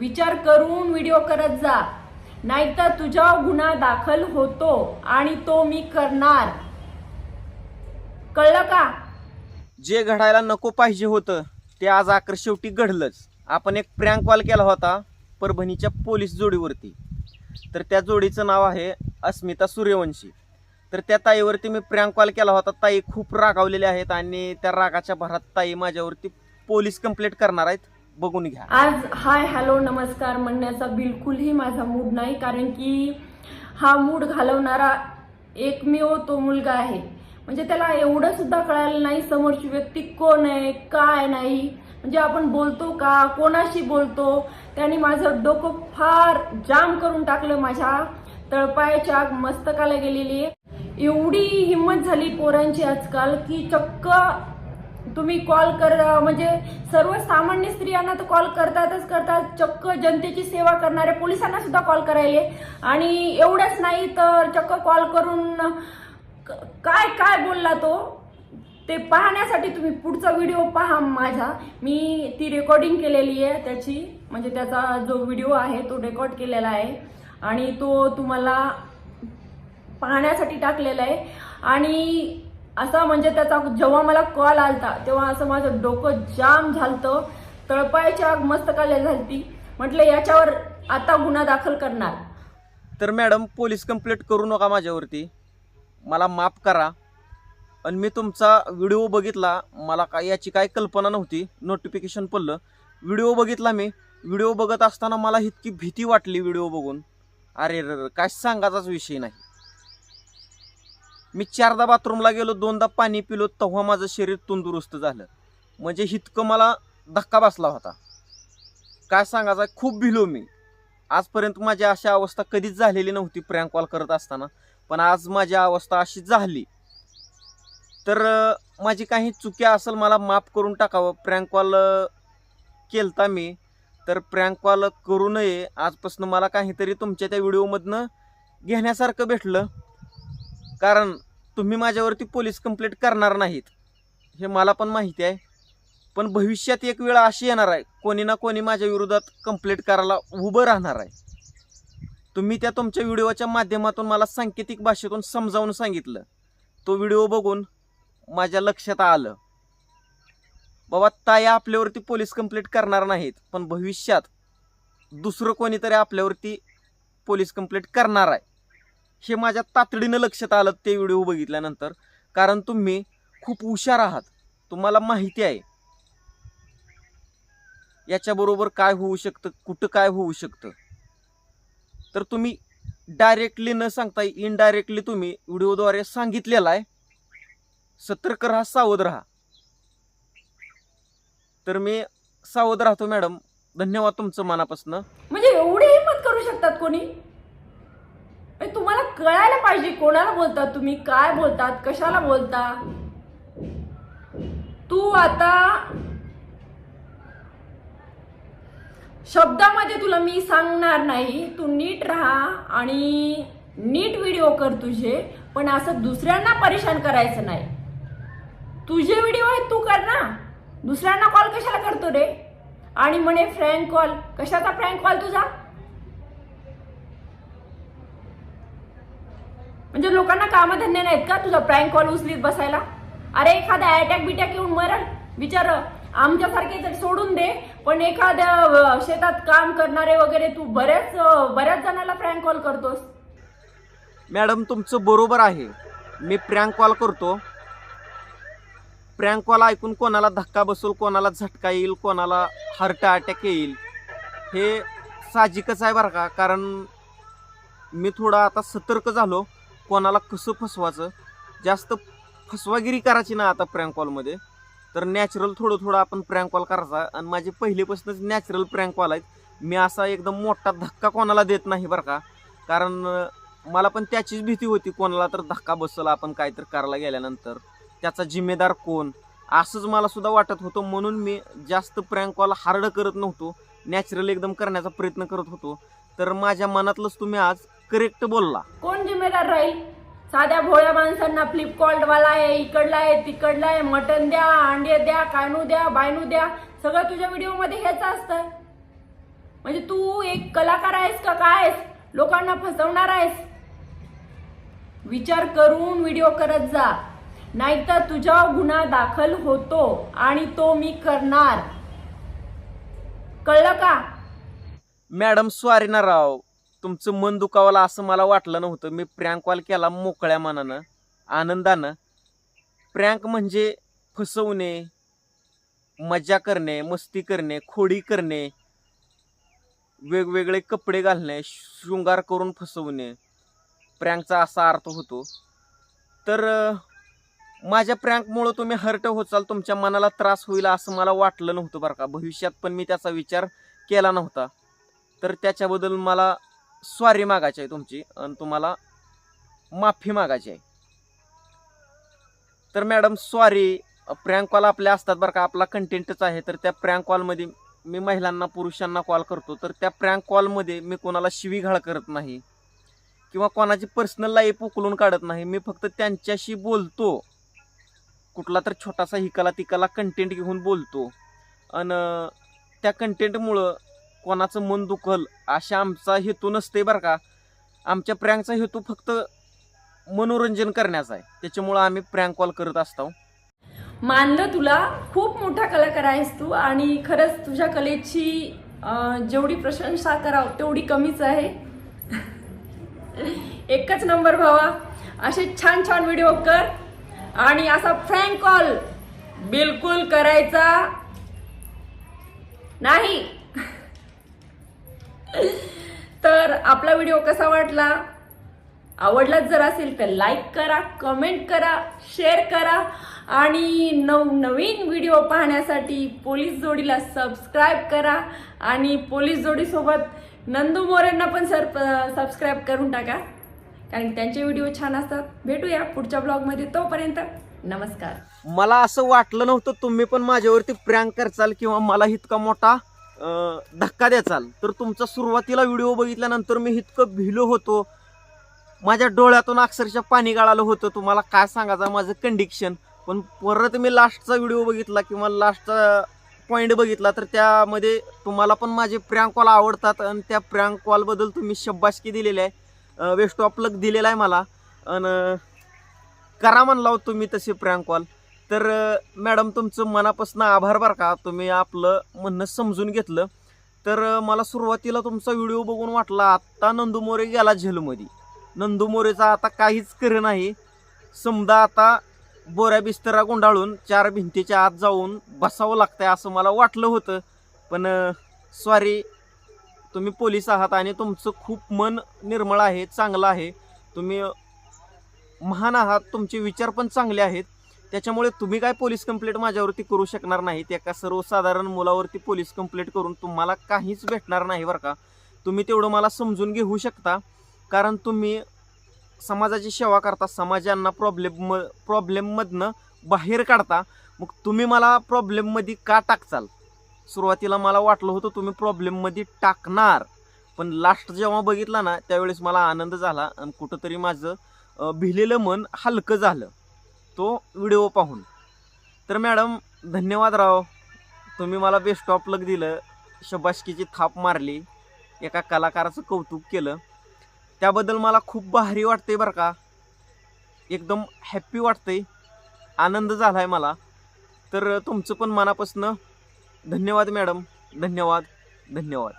विचार करून व्हिडिओ करत जा. नाहीतर तुझा गुन्हा दाखल होतो आणि तो मी करणार. कळलं का? जे घडायला नको पाहिजे होतं ते आज आकर शेवटी घडलंच. आपण एक प्रँक कॉल केला होता परभणीच्या पोलीस जोडीवरती. तर त्या जोडीचं नाव आहे अस्मिता सूर्यवंशी. तर त्या ताईवरती मी प्रँक कॉल केला होता. ताई खूप रागावलेल्या आहेत आणि त्या रागाच्या भरात ताई माझ्यावरती पोलीस कंप्लेंट करणार आहेत. बघून घ्या. आज हाय हॅलो नमस्कार म्हणण्याचा बिलकुलही माझा मूड नाही कारण की हा मूड घालवणारा एकमेव तो मुलगा आहे. म्हणजे त्याला एवढं सुद्धा कळायला नाही समोरची व्यक्ती कोण आहे काय नाही. म्हणजे आपण बोलतो का कोणाशी बोलतो त्याने माझं डोकं फार जाम करून टाकलं माझ्या तळपायाच्या मस्तकाला गेलेली आहे. एवढी हिंमत झाली पोरांची आजकाल की चक्क तुम्ही कॉल कर म्हणजे सर्वसामान्य स्त्रियांना तर कॉल करतातच करतात. चक्क जनतेची सेवा करणाऱ्या पोलिसांना सुद्धा कॉल करायले. आणि एवढंच नाही तर चक्क कॉल करून काय काय बोलला तो? ते पाहण्यासाठी तुम्ही पुढचा व्हिडिओ पहा माझा. मी ती रेकॉर्डिंग केलेली आहे त्याची. म्हणजे त्याचा जो व्हिडिओ आहे तो रेकॉर्ड केलेला आहे. आणि तो तुम्हाला पाहण्यासाठी टाकलेला आहे. आणि असा म्हणजे त्याचा जेव्हा मला कॉल आलता तेव्हा असं माझं डोकं जाम झालतं. तळपायची आग मस्तकाला झालती. म्हटलं याच्यावर आता गुन्हा दाखल करणार. तर मॅडम पोलीस कंप्लेंट करू नका माझ्यावरती. मला माफ करा. आणि मी तुमचा व्हिडिओ बघितला. मला काय याची काय कल्पना नव्हती. नोटिफिकेशन पडलं. व्हिडिओ बघितला मी. व्हिडिओ बघत असताना मला इतकी भीती वाटली व्हिडिओ बघून. अरे रे, काय सांगायचाच विषय नाही. मी चारदा बाथरूमला गेलो दोनदा पाणी पिलो तेव्हा माझं शरीर तंदुरुस्त झालं. म्हणजे इतकं मला धक्का बसला होता. काय सांगायचं खूप भिलो मी. आजपर्यंत माझी अशी अवस्था कधीच झालेली नव्हती प्रँक कॉल करत असताना. पण आज माझी अवस्था अशी झाली. तर माझी काही चुक्या असेल मला माफ करून टाकावं. प्रँक कॉल केलता मी. तर प्रँक कॉल करू नये. आजपासून मला काहीतरी तुमच्या त्या व्हिडिओमधनं घेण्यासारखं भेटलं. कारण तुम्ही माझ्यावरती पोलीस कंप्लेंट करणार नाहीत. हे मला पण माहिती आहे. पण भविष्यात एक वेळ अशी येणार आहे कोणी ना कोणी माझ्या विरोधात कंप्लेंट करायला उभं राहणार आहे. तुम्ही त्या तुमच्या व्हिडिओच्या माध्यमातून मला सांकेतिक भाषेतून समजावून सांगितलं. तो व्हिडिओ बघून माझ्या लक्षात आलं. बाबा ताया आपल्यावरती पोलीस कंप्लेंट करणार नाहीत पण भविष्यात दुसरं कोणीतरी आपल्यावरती पोलीस कंप्लेंट करणार आहे. हे माझ्या तातडीनं लक्षात आलं ते व्हिडिओ बघितल्यानंतर. कारण तुम्ही खूप हुशार आहात. तुम्हाला माहिती आहे. याच्याबरोबर काय होऊ शकतं? कुठं काय होऊ शकतं? तर तुम्ही डायरेक्टली न सांगता इनडायरेक्टली तुम्ही व्हिडिओद्वारे सांगितलेला आहे. सतर्क राहा सावध राहा. तर मी सावध राहतो मॅडम. धन्यवाद तुमचं मनापासनं. म्हणजे एवढी हिंमत करू शकतात कोणी? तुम्हाला कळायला पाहिजे कोणाला बोलतात तुम्ही काय बोलतात कशाला बोलता? तू आता शब्दामध्ये तुला मी सांगणार नाही तू नीट राहा आणि नीट व्हिडिओ कर तुझे पण असं दुसऱ्यांना परेशान करायचं नाही. तुझे व्हिडिओ आहेत तू कर ना. दुसऱ्यांना कॉल कशाला करतो रे? आणि म्हणे फ्रँक कॉल कशाचा फ्रँक कॉल तुझा? म्हणजे लोकांना कामधंदे नाहीत का तुझा प्रँक कॉल उचलीत बसायला? अरे एखादा अटॅक बिटॅक येऊन मरण. विचार आमच्यासारखे तर सोडून दे पण एखाद्या शेतात काम करणारे वगैरे तू बऱ्याच बऱ्याच जणांना प्रँक कॉल करतोस. मॅडम तुमचं बरोबर आहे. मी प्रँक कॉल करतो. प्रँक कॉल ऐकून कोणाला धक्का बसेल कोणाला झटका येईल कोणाला हार्ट अटॅक येईल हे साहजिकच आहे बरं का? कारण मी थोडा आता सतर्क झालो. कोणाला कसं फसवायचं? जास्त फसवागिरी करायची ना आता प्रँक कॉलमध्ये तर नॅचरल थोडं थोडं आपण प्रँक कॉल करायचा. आणि माझे पहिलेपासूनच नॅचरल प्रँक कॉल आहेत. मी असा एकदम मोठा धक्का कोणाला देत नाही बरं का. कारण मला पण त्याचीच भीती होती. कोणाला तर धक्का बसल आपण काहीतरी करायला गेल्यानंतर. त्याचा जिम्मेदार कोण? असंच मला सुद्धा वाटत होतं. म्हणून मी जास्त प्रँक कॉल हार्ड करत नव्हतो. नॅचरल एकदम करण्याचा प्रयत्न करत होतो. तर माझ्या मनातलंच तुम्ही आज करेक्ट बोलला. कोण जिम्मेदार राहील? साध्या भोळ्या माणसांना फ्लिपकार्ट वाला आहे इकडला आहे तिकडला आहे मटन द्या अंडे द्या कायनू द्या बायनू द्या सगळं तुझ्या व्हिडिओमध्ये हेच असतं म्हणजे तू एक कलाकार आहेस का काय? आहेस लोकांना फसवणार आहेस? विचार करून व्हिडिओ करत जा. नाहीतर तुझा गुन्हा दाखल होतो आणि तो मी करणार. कळलं का? मॅडम ना राव तुमचं मन दुखावलं असं मला वाटलं नव्हतं. मी प्रँक कॉल केला मोकळ्या मनानं आनंदानं. प्रँक म्हणजे फसवणे मजा करणे मस्ती करणे खोडी करणे वेगवेगळे कपडे घालणे शृंगार करून फसवणे. प्रँकचा असा अर्थ होतो. तर माझ्या प्रँकमुळं तुम्ही हर्ट होचाल तुमच्या मनाला त्रास होईल असं मला वाटलं नव्हतं बरं का. भविष्यात पण मी त्याचा विचार केला नव्हता. तर त्याच्याबद्दल मला स्वारी मागायची आहे तुमची आणि तुम्हाला माफी मागायची आहे. तर मॅडम सॉरी प्रँक कॉल आपल्या असतात बरं का. आपला कंटेंटच आहे तर त्या प्रँक कॉलमध्ये मी महिलांना पुरुषांना कॉल करतो. तर त्या प्रँक कॉलमध्ये मी कोणाला शिवीघाळ करत नाही किंवा कोणाची पर्सनल लाईफ उकलून काढत नाही. मी फक्त त्यांच्याशी बोलतो. कुठला तर छोटासा हिकाला तिकाला कंटेंट घेऊन बोलतो. आणि त्या कंटेंटमुळं कोणाचं मन दुखल अशा आमचा हेतू नसते बरं का. आमच्या प्रँकचा हेतू फक्त मनोरंजन करण्याचा आहे. त्याच्यामुळं आम्ही प्रँक कॉल करत असतो. मानलं तुला खूप मोठा कलाकार आहेस तू आणि खरंच तुझ्या कलेची जेवढी प्रशंसा करावं तेवढी कमीच आहे. एकच नंबर भावा. असे छान छान व्हिडिओ कर आणि असा फ्रँक कॉल बिलकुल करायचा नाही. तर आपला व्हिडिओ कसा वाटला? आवडलाच जर असेल तर लाईक करा कमेंट करा शेअर करा. आणि नवनवीन व्हिडिओ पाहण्यासाठी पोलीस जोडीला सबस्क्राईब करा. आणि पोलीस जोडीसोबत नंदू मोरेंना पण सर सबस्क्राईब करून टाका. कारण त्यांचे व्हिडिओ छान असतात. भेटूया पुढच्या ब्लॉगमध्ये तोपर्यंत नमस्कार. मला असं वाटलं नव्हतं तुम्ही पण माझ्यावरती प्रँक करचाल किंवा मला इतका मोठा धक्का द्याचाल. तर तुमचा सुरुवातीला व्हिडिओ बघितल्यानंतर मी इतकं भिलो होतो. माझ्या डोळ्यातून अक्षरशः पाणी गाळालं होतं. तुम्हाला काय सांगायचं माझं कंडिक्शन पण परत मी लास्टचा व्हिडिओ बघितला किंवा लास्टचा पॉईंट बघितला तर त्यामध्ये तुम्हाला पण माझे प्रँक कॉल आवडतात आणि त्या प्रँक कॉलबद्दल तुम्ही शब्बाशकी दिलेली आहे. वेस्ट ऑफ लक दिलेला आहे मला. आणि करा म्हणला हो तुम्ही तसे प्रँक कॉल तर मॅडम तुमचं मनापासून आभार बरं का? तुम्ही आपलं म्हणणं समजून घेतलं. तर मला सुरुवातीला तुमचा व्हिडिओ बघून वाटला आत्ता नंदू मोरे गेला झेलमध्ये. नंदू मोरेचा आता काहीच कर नाही. समजा आता बोऱ्या बिस्तरा गुंडाळून चार भिंतीच्या आत जाऊन बसावं लागतंय असं मला वाटलं होतं. पण सॉरी तुम्ही पोलीस आहात आणि तुमचं खूप मन निर्मळ आहे चांगलं आहे. तुम्ही महान आहात तुमचे विचार पण चांगले आहेत. त्याच्यामुळे तुम्ही काय पोलीस कंप्लेंट माझ्यावरती करू शकणार नाहीत एका सर्वसाधारण मुलावरती पोलीस कंप्लेंट करून तुम्हाला काहीच भेटणार नाही बरं का. तुम्ही तेवढं मला समजून घेऊ शकता. कारण तुम्ही समाजाची सेवा करता समाजांना प्रॉब्लेम म प्रॉब्लेममधनं बाहेर काढता. मग तुम्ही मला प्रॉब्लेममध्ये का टाकचाल? सुरुवातीला मला वाटलं होतं तुम्ही प्रॉब्लेममध्ये टाकणार. पण लास्ट जेव्हा बघितला ना त्यावेळेस मला आनंद झाला आणि कुठंतरी माझं भिलेलं मन हलकं झालं. तो व्हिडिओ पाहून. तर मॅडम धन्यवाद राव. तुम्ही मला बेस्ट ऑफ लक दिलं. शबाशकीची थाप मारली. एका कलाकाराचं कौतुक केलं. त्याबद्दल मला खूप भारी वाटतंय बरं का. एकदम हॅप्पी वाटतंय. आनंद झाला आहे मला. तर तुमचं पण मनापासनं धन्यवाद मॅडम. धन्यवाद. धन्यवाद.